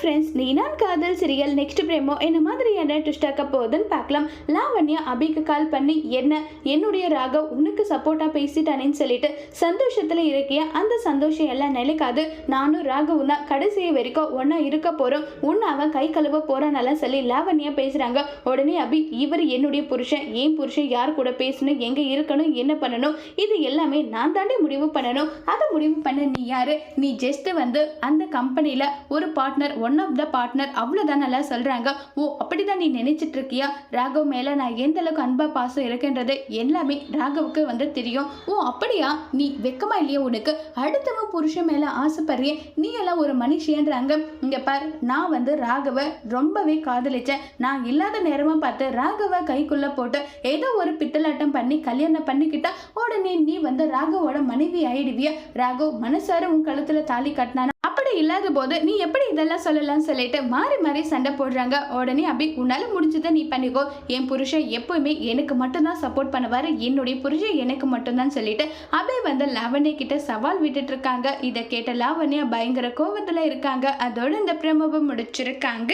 Friends நீ நான் காதல் சிரியல் நெக்ஸ்ட் பிரேமோ என்ன மாதிரியான ட்விஸ்டாக்க போகுதுன்னு பார்க்கலாம். லாவண்யா அபிக்கு கால் பண்ணி என்ன என்னுடைய ராகவ் உனக்கு சப்போர்ட்டாக பேசிட்டானேன்னு சொல்லிட்டு சந்தோஷத்தில் இருக்கிய? அந்த சந்தோஷம் எல்லாம் நிலைக்காது. நானும் ராகவும் தான் கடைசி வரைக்கும் ஒன்றா இருக்க போகிறோம் ஒன்று அவன் கை கழுவ போகிறானெல்லாம் சொல்லி லாவண்யா பேசுகிறாங்க உடனே அபி இவர் என்னுடைய புருஷன். ஏன் புருஷன் யார் கூட பேசணும்? எங்கே இருக்கணும்? என்ன பண்ணணும்? இது எல்லாமே நான் தாண்டி முடிவு பண்ணணும். அதை முடிவு பண்ண நீ யாரு? நீ ஜஸ்ட் வந்து அந்த கம்பெனியில் ஒரு partner one of the partner அவ்வளோதான் நல்லா சொல்கிறாங்க ஓ அப்படிதான் நீ நினைச்சிட்டு இருக்கியா ராகவ் மேலே நான் எந்த அளவுக்கு அன்பா பாசம் இருக்குன்றது எல்லாமே ராகவுக்கு வந்து தெரியும். ஓ அப்படியா? நீ வெக்கமா இல்லையா உனக்கு? அடுத்தவன் புருஷன் மேலே ஆசைப்படுறிய. நீ எல்லாம் ஒரு மனுஷன்றாங்க இங்கே பார் நான் வந்து ராகவை ரொம்பவே காதலிச்சேன். நான் இல்லாத நேரமா பார்த்து ராகவை கைக்குள்ள போட்டு ஏதோ ஒரு பித்தலாட்டம் பண்ணி கல்யாணம் பண்ணிக்கிட்டா உடனே நீ வந்து ராகவோட மனைவி ஆயிடுவியா? ராகவ் மனசார உன் கழுத்துல தாலி கட்டினானா? அப்படி இல்லாத போது நீ எப்படி இதெல்லாம் சொல்லலாம்னு சொல்லிட்டு மாறி மாறி சண்டை போடுறாங்க. உடனே அபி உன்னால முடிஞ்சதை நீ பண்ணிக்கோ. என் புருஷன் எப்பவுமே எனக்கு மட்டும்தான் சப்போர்ட் பண்ணுவார். என்னுடைய புருஷன் எனக்கு மட்டும்தான் சொல்லிட்டு அபி வந்து லாவண்யா கிட்ட சவால் விட்டுட்டு இருக்காங்க. இதை கேட்ட லாவண்யா பயங்கர கோவத்தில் இருக்காங்க. அதோட இந்த பிரமபம் முடிச்சிருக்காங்க.